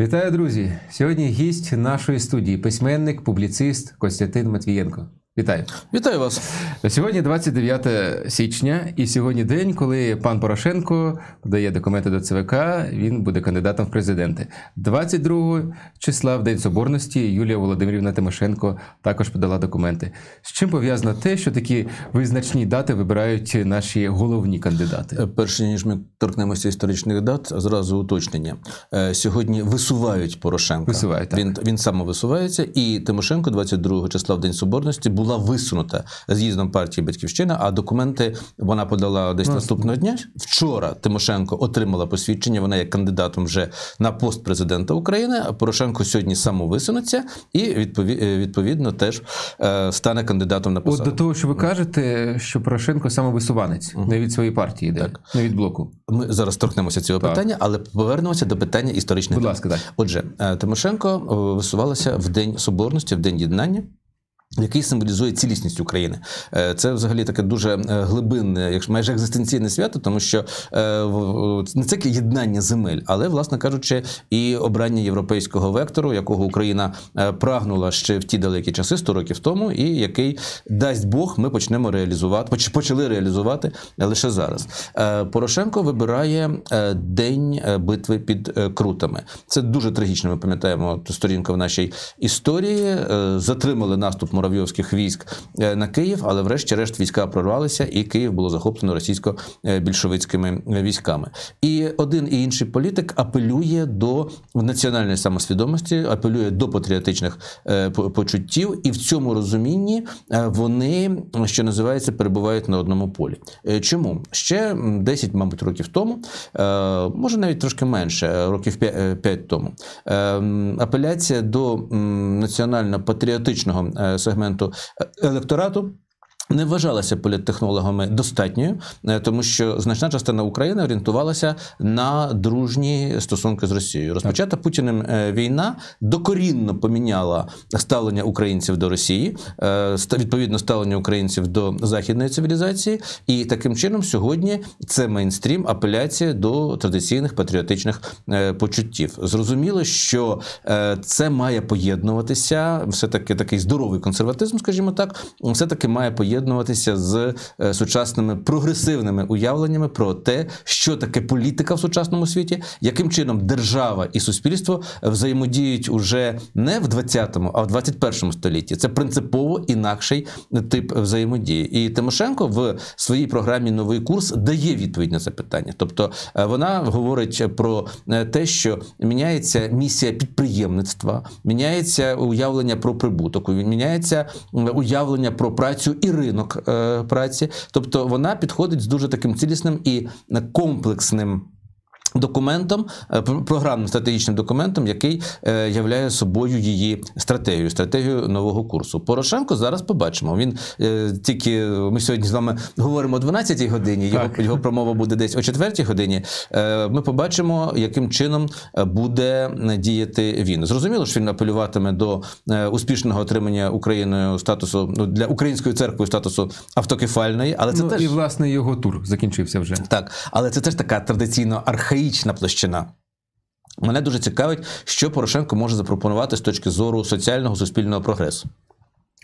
Вітаю, друзі! Сьогодні гість нашої студії, письменник, публіцист Костянтин Матвієнко. Вітаю, вітаю вас. Сьогодні 29 січня, і сьогодні день, коли пан Порошенко подає документи до ЦВК. Він буде кандидатом в президенти. 22 числа, в день соборності, Юлія Володимирівна Тимошенко також подала документи. З чим пов'язано те, що такі визначні дати вибирають наші головні кандидати? Е, перше ніж ми торкнемося історичних дат, зразу уточнення е, сьогодні висувають Порошенка. Висувають, так. Він він самовисувається, і Тимошенко 22 числа в день соборності була висунута з'їздом партії Батьківщина. А документи вона подала десь наступного дня. Вчора Тимошенко отримала посвідчення. Вона є кандидатом вже на пост президента України. А Порошенко сьогодні самовисунеться і відповідно теж е, стане кандидатом на посаду. От до того, що ви кажете, що Порошенко самовисуванець угу. не від своєї партії, йде, так. не від блоку. Ми зараз торкнемося цього так. питання, але повернемося до питання історичних. Будь ласка, так. Отже, е, Тимошенко висувалася в день соборності, в день єднання який символізує цілісність України, е, це взагалі таке дуже е, глибинне, якщо майже екзистенційне свято, тому що е, не це єднання земель, але, власне кажучи, і обрання європейського вектору, якого Україна прагнула ще в ті далекі часи, 100 років тому, і який дасть Бог, ми почнемо реалізувати, почали реалізувати лише зараз. Порошенко вибирає день битви під Крутами. Це дуже трагічно. Ми пам'ятаємо сторінка в нашій історії. Затримали наступ муравйовських військ е, на Київ, але, врешті-решт, війська прорвалися, і Київ було захоплено російсько-більшовицькими військами. І один і інший політик апелює до національної самосвідомості, апелює до патріотичних е, почуттів, і в цьому розумінні е, вони, що називається, перебувають на одному полі. Чому ще 10, мабуть, років тому, може навіть трошки менше, років 5 тому, апеляція до національно-патріотичного сегменту електорату. Не вважалася політтехнологами достатньою, е, тому що значна частина України орієнтувалася на дружні стосунки з Росією. Розпочата Путіним е, війна докорінно поміняла ставлення українців до Росії, е, відповідно ставлення українців до західної цивілізації, і таким чином сьогодні це мейнстрім апеляція до традиційних патріотичних почуттів. Зрозуміло, що це має поєднуватися, все таки такий здоровий консерватизм, скажімо так, все таки має поєднуватися поєднуватися з е, сучасними прогресивними уявленнями про те, що таке політика в сучасному світі, яким чином держава і суспільство взаємодіють уже не в 20-му, а в 21-му столітті. Це принципово інакший тип взаємодії. І Тимошенко в своїй програмі Новий курс дає відповідь на це питання. Тобто е, вона говорить про е, те, що міняється місія підприємництва, міняється уявлення про прибуток, міняється уявлення про працю і ринок ринок е, праці, тобто вона підходить з дуже таким цілісним і комплексним. Документом, е, програмним стратегічним документом, який е, являє собою її стратегію, стратегію нового курсу. Порошенко зараз побачимо. Він е, тільки ми сьогодні з вами говоримо о 12-й годині. Його його промова буде десь о 4-й годині. Е, ми побачимо, яким чином буде діяти він. Зрозуміло, що він апелюватиме до успішного отримання Україною статусу ну, для української церкви статусу автокефальної, але це ну, теж і власне його тур закінчився вже так. Але це теж така традиційно архаїчна архаїчна площина. Мене дуже цікавить, що Порошенко може запропонувати з точки зору соціального суспільного прогресу.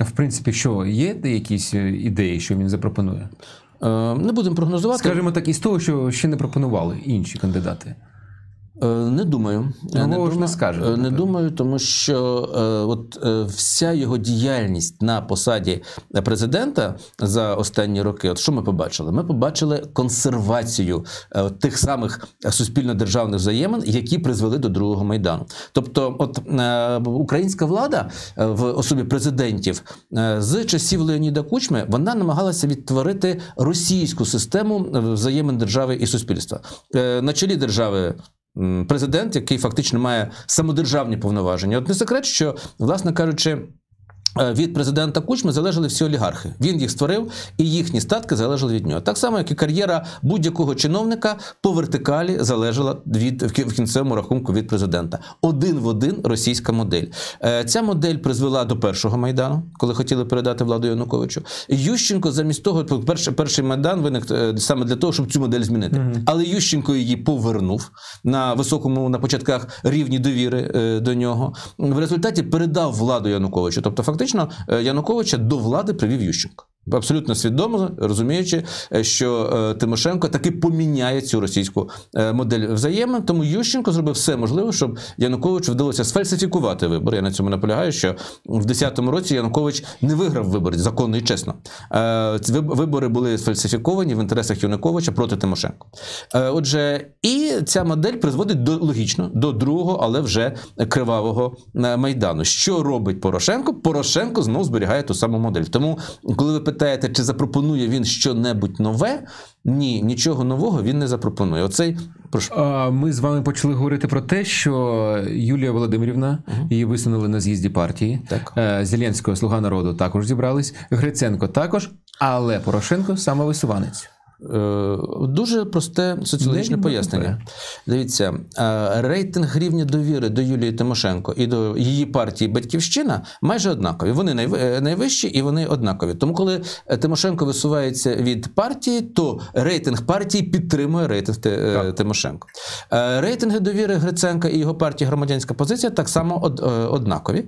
В принципі, що є якісь е, ідеї, що він запропонує? Е, не будемо прогнозувати. Скажімо так, із того, що ще не пропонували інші кандидати. Е, не думаю, ну, не, дум... не скаже. Е, не думаю, тому що е, от вся його діяльність на посаді президента за останні роки, от що ми побачили? Ми побачили консервацію тих самих суспільно-державних взаємин, які призвели до другого майдану. Тобто, от українська влада в особі президентів з часів Леоніда Кучми вона намагалася відтворити російську систему взаємин держави і суспільства на чолі держави президент, який фактично має самодержавні повноваження. От не секрет, що, власне кажучи, від президента Кучми залежали всі олігархи. Він їх створив, і їхні статки залежали від нього. Так само, як і кар'єра будь-якого чиновника по вертикалі залежала від в кінцевому рахунку від президента. Один в один російська модель. Е, Ця модель призвела до першого майдану, коли хотіли передати владу Януковичу. Ющенко замість того, перший, перший майдан виник е, саме для того, щоб цю модель змінити. Але Ющенко її повернув на високому на початках рівні довіри е, до нього. В результаті передав владу Януковичу. Тобто, фактично, е, Януковича до влади привів Ющенко. Абсолютно свідомо розуміючи, е, що е, Тимошенко таки поміняє цю російську е, модель взаємин. Тому Ющенко зробив все можливе, щоб Януковичу вдалося сфальсифікувати вибори. Я на цьому наполягаю, що в 2010 році Янукович не виграв вибори законно і чесно. Вибори були сфальсифіковані в інтересах Януковича проти Тимошенко. Отже, і ця модель призводить до логічно до другого, але вже кривавого майдану. Що робить Порошенко? Порошенко знову зберігає ту саму модель. Тому, коли ви питаєте, чи запропонує він щонебудь нове, ні, нічого нового він не запропонує. Оцей прошу. Ми з вами почали говорити про те, що Юлія Володимирівна її висунули на з'їзді партії. Так. Е, Зеленського Слуга народу також зібрались. Гриценко також, але Порошенко самовисуванець. Е, Дуже просте соціологічне пояснення. Дивіться, е, рейтинг рівня довіри до Юлії Тимошенко і до її партії Батьківщина майже однакові. Вони е, найвищі і вони однакові. Тому, коли Тимошенко висувається від партії, то рейтинг партії підтримує рейтинг Так. Тимошенко. Рейтинги довіри Гриценка і його партії громадянська позиція так само однакові.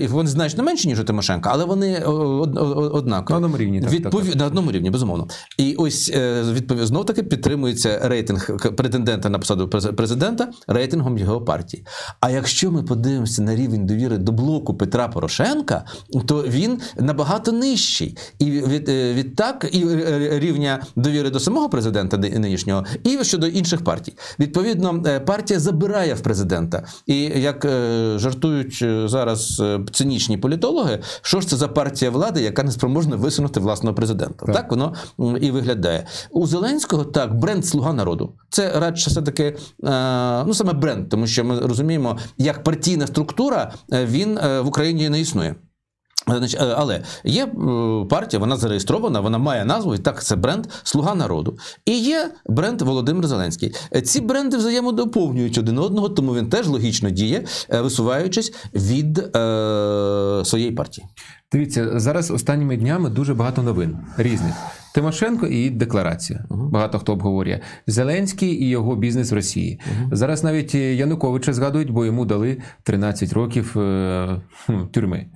І вони значно менші, ніж у Тимошенка, але вони од- од- однакові. На одному рівні, так, Відпові... так. На одному рівні, безумовно. І ось відповідно знов таки підтримується рейтинг претендента на посаду президента рейтингом його партії. А якщо ми подивимося на рівень довіри до блоку Петра Порошенка, то він набагато нижчий. І від, е, відтак і е, рівня довіри до самого президента нинішнього, і щодо інших партій. Відповідно, е, партія забирає в президента. І як е, жартують е, зараз е, цинічні політологи, що ж це за партія влади, яка не спроможна висунути власного президента? Так, воно і виглядає. У Зеленського так, бренд Слуга народу. Це радше все-таки е, ну саме бренд, тому що ми розуміємо, як партійна структура е, він е, в Україні не існує. Але є партія, вона зареєстрована, вона має назву, і так це бренд Слуга народу. І є бренд Володимир Зеленський. Ці бренди взаємодоповнюють один одного, тому він теж логічно діє, висуваючись від е, своєї партії. Дивіться, зараз останніми днями дуже багато новин різних. Тимошенко і декларація. Багато хто обговорює. Зеленський і його бізнес в Росії. Зараз навіть Януковича згадують, бо йому дали 13 років е, тюрми.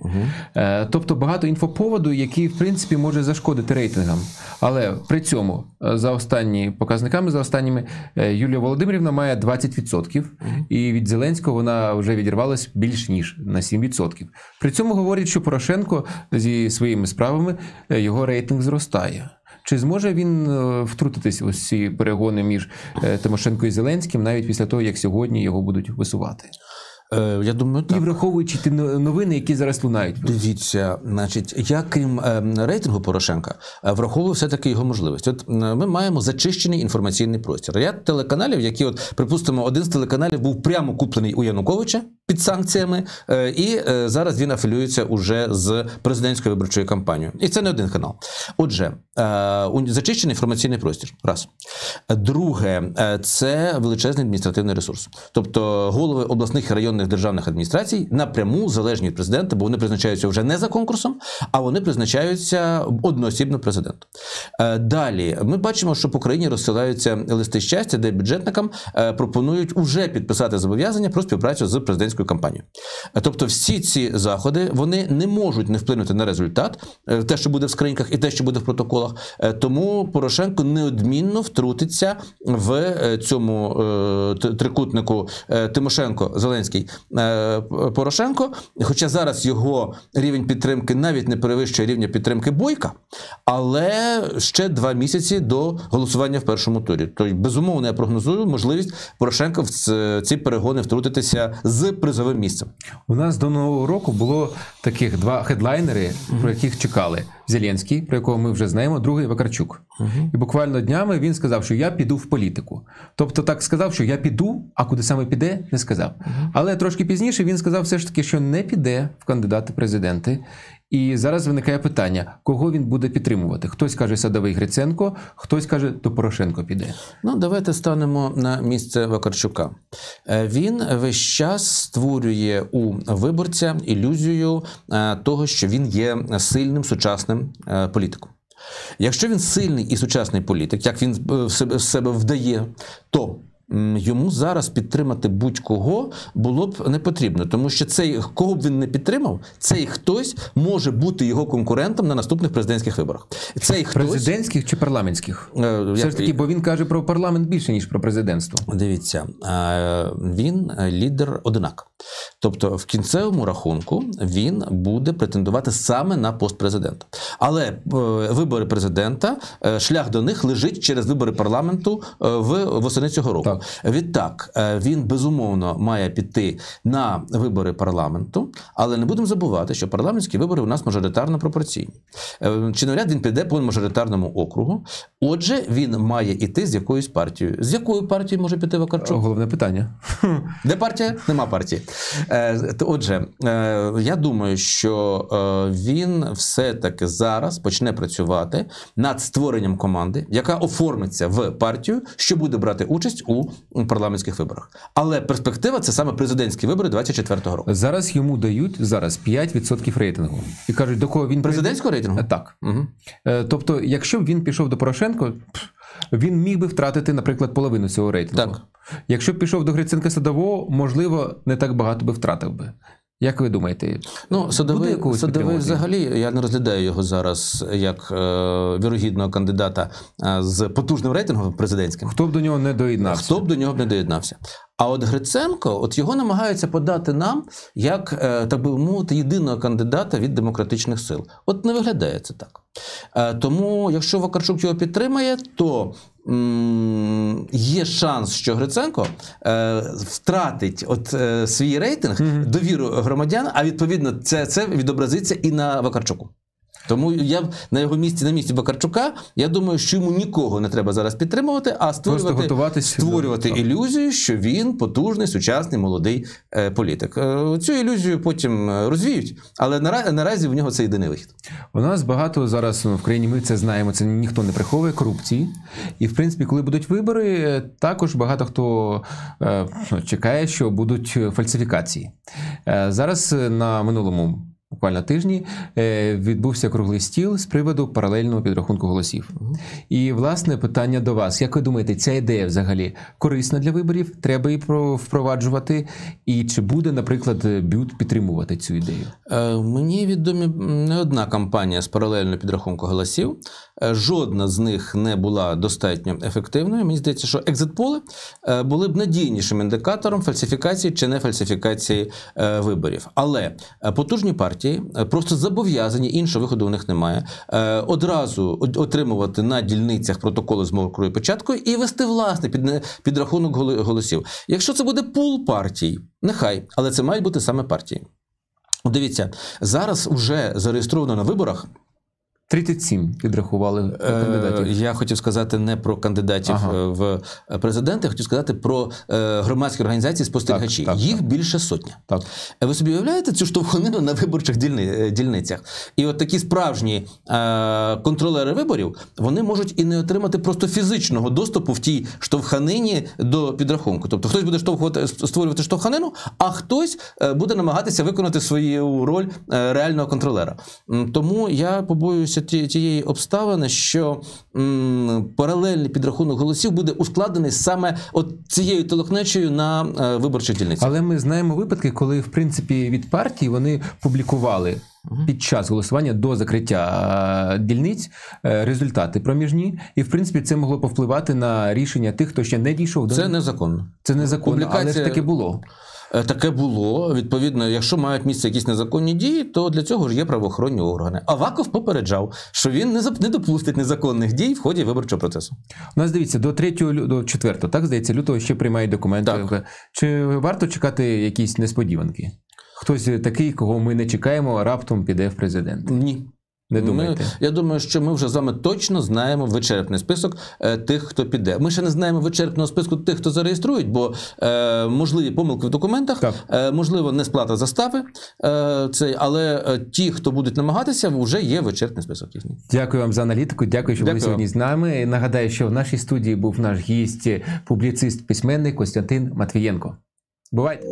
Е, тобто багато інфоповоду, який в принципі може зашкодити рейтингам. Але при цьому е, за останні показниками, за останніми, е, Юлія Володимирівна має 20%, і від Зеленського вона вже відірвалась більш ніж на 7%. При цьому говорять, що Порошенко зі своїми справами е, його рейтинг зростає. Чи зможе він е, втрутитись у ці перегони між е, Тимошенко і Зеленським навіть після того, як сьогодні його будуть висувати? Е, Я думаю, І враховуючи ті новини, які зараз лунають. Дивіться, значить, я крім е, рейтингу Порошенка, е, враховую все-таки його можливість. От е, ми маємо зачищений інформаційний простір. Ряд телеканалів, які, от, припустимо, один з телеканалів був прямо куплений у Януковича під санкціями, е, і е, зараз він афілюється уже з президентською виборчою кампанією. І це не один канал. Отже, е, у- зачищений інформаційний простір. Раз. Друге, е, це величезний адміністративний ресурс. Тобто голови обласних і районних державних адміністрацій напряму залежні від президента, бо вони призначаються вже не за конкурсом, а вони призначаються одноосібно президентом. Е, Далі ми бачимо, що по країні розсилаються листи щастя, де бюджетникам е, пропонують уже підписати зобов'язання про співпрацю з президентською кампанією. Е, Тобто, всі ці заходи вони не можуть не вплинути на результат, те, що буде в скриньках, і те, що буде в протоколах. Тому Порошенко неодмінно втрутиться в цьому трикутнику Тимошенко Зеленський е, Порошенко. Хоча зараз його рівень підтримки навіть не перевищує рівня підтримки Бойка, але ще два місяці до голосування в першому турі. Тобто, безумовно, я прогнозую можливість Порошенка в ці перегони втрутитися з призовим місцем. У нас до нового року було таких два хедлайнери, про яких чекали: Зеленський, про якого ми вже знаємо, другий Вакарчук. І буквально днями він сказав, що я піду в політику. Тобто так сказав, що я піду, а куди саме піде, не сказав. Але трошки пізніше він сказав все ж таки, що не піде в кандидати президенти. І зараз виникає питання, кого він буде підтримувати. Хтось каже Садовий Гриценко, хтось каже, то Порошенко піде. Ну, давайте станемо на місце Вакарчука. Е, Він весь час створює у виборця ілюзію е, того, що він є сильним сучасним е, політиком. Якщо він сильний і сучасний політик, як він в себе- вдає, то йому зараз підтримати будь-кого було б не потрібно, тому що цей кого б він не підтримав, цей хтось може бути його конкурентом на наступних президентських виборах. Цей хтось Президентських чи парламентських? е, Все ж таки, бо він каже про парламент більше, ніж про президентство. Дивіться, він е, лідер одинак. Тобто, в кінцевому рахунку він буде претендувати саме на пост президента. Але е, вибори президента, е, шлях до них лежить через вибори парламенту в восени цього року. Так. Відтак, е, він безумовно має піти на вибори парламенту, але не будемо забувати, що парламентські вибори у нас мажоритарно пропорційні. Е, Чи навряд він піде по мажоритарному округу. Отже, він має іти з якоюсь партією. З якою партією може піти Вакарчук? Головне питання. Де партія? Нема партії. Е, Отже, е, я думаю, що е, він все-таки зараз почне працювати над створенням команди, яка оформиться в партію, що буде брати участь у парламентських виборах. Але перспектива це саме президентські вибори 24-го року. Зараз йому дають зараз 5% рейтингу. І кажуть, до кого він прийде? Президентського рейтингу? Е, Так. Угу. Тобто, якщо б він пішов до Порошенко, він міг би втратити, наприклад, половину цього рейтингу. Так. Якщо б пішов до Гриценка Садового, можливо, не так багато би втратив би. Як ви думаєте? Ну, садовий підтримувати? взагалі я не розглядаю його зараз як е, вірогідного кандидата е, з потужним рейтингом президентським. Хто б до нього не доєднався? Хто б до нього б не доєднався? А от Гриценко, от його намагаються подати нам як, е, так би мовити, єдиного кандидата від демократичних сил. От не виглядає це так. Е, Тому, якщо Вакарчук його підтримає, то є шанс, що Гриценко е, втратить от, е, свій рейтинг, довіру громадян, а відповідно це, це відобразиться і на Вакарчуку. Тому я на його місці, на місці Бакарчука, я думаю, що йому нікого не треба зараз підтримувати, а створювати, створювати до- ілюзію, що він потужний, сучасний, молодий е, політик. Е, цю ілюзію потім е, розвіють, але наразі, наразі в нього це єдиний вихід. У нас багато зараз ну, в країні. Ми це знаємо. Це ніхто не приховує корупції. І в принципі, коли будуть вибори, е, також багато хто е, ну, чекає, що будуть фальсифікації. Е, зараз на минулому. Буквально тижні е, відбувся круглий стіл з приводу паралельного підрахунку голосів. І власне питання до вас: як ви думаєте, ця ідея взагалі корисна для виборів? Треба її про- впроваджувати? І чи буде, наприклад, бют підтримувати цю ідею? Е, Мені відомі не одна кампанія з паралельного підрахунку голосів. Е, Жодна з них не була достатньо ефективною. Мені здається, що екзитполи е, були б надійнішим індикатором фальсифікації чи не фальсифікації е, виборів. Але потужні партії просто зобов'язані, іншого виходу у них немає. Одразу отримувати на дільницях протоколи з мокрою початкою і вести власне під, підрахунок голосів. Якщо це буде пул партій, нехай, але це мають бути саме партії. Дивіться, зараз вже зареєстровано на виборах. 37 підрахували е, кандидатів. Я хотів сказати не про кандидатів Ага. е, в президенти, я хотів сказати про е, громадські організації спостерігачі. Так, так, Їх більше сотня. Так. Ви собі уявляєте цю штовханину на виборчих дільни, дільницях? І от такі справжні контролери виборів вони можуть і не отримати просто фізичного доступу в тій штовханині до підрахунку. Тобто хтось буде штовхувати створювати штовханину, а хтось буде намагатися виконати свою роль реального контролера. Тому я побоююся ті- тієї обставини, що м, паралельний підрахунок голосів буде ускладений саме от цією толокнечею на е, виборчих дільницях. Але ми знаємо випадки, коли в принципі від партії вони публікували під час голосування до закриття е, дільниць е, результати проміжні, і в принципі це могло повпливати на рішення тих, хто ще не дійшов до Це незаконно. це незаконно, але ж публікація- таки було. Е, Таке було. Відповідно, якщо мають місце якісь незаконні дії, то для цього ж є правоохоронні органи. Аваков попереджав, що він не не допустить незаконних дій в ході виборчого процесу. У нас дивіться до 3 лю- до 4, так здається, лютого ще приймають документи. Так. Чи варто чекати якісь несподіванки? Хтось такий, кого ми не чекаємо, раптом піде в президент. Ні. Не Ми, я думаю, що ми вже з вами точно знаємо вичерпний список е, тих, хто піде. Ми ще не знаємо вичерпного списку тих, хто зареєструють, бо е, можливі помилки в документах, е, можливо, не сплата застави. Е, це, але е, ті, хто будуть намагатися, вже є вичерпний список їхній. Дякую вам за аналітику. Дякую, що були Дякую сьогодні з нами. Нагадаю, що в нашій студії був наш гість, публіцист, письменник Костянтин Матвієнко. Бувайте!